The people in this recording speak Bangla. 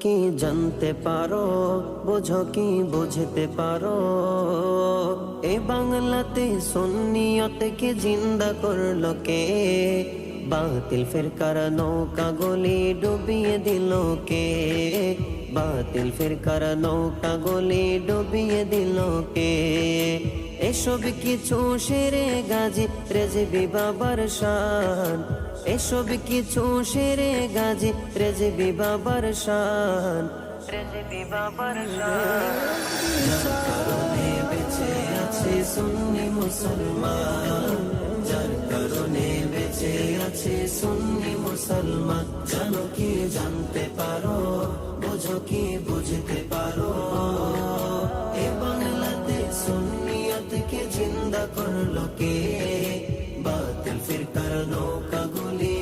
কি জানতে পারো? বোঝো কি বুঝতে পারো? এ বাংলাতে সুন্নিয়তে কে জিন্দা করল কে? বাতিল ফেরকার নৌকা গলি ডুবিয়ে দিল কে? বাতিল ফেরকার নৌকা গলি ডুবিয়ে দিল কে? এসব কিছু সেরে গাজী রেজবি বাবার শান। এসব কিছু সেরে গাজী রেজবি বাবার শান। রেজবি বাবার শান। বেঁচে আছে, সুন্নি মুসলমান। যার কারণে বেঁচে আছে, সুন্নি মুসলমান। জানো কি জানতে পারো, বোঝো কি বুঝতে করল কে বাতিল ফিরকার নৌকা গুলি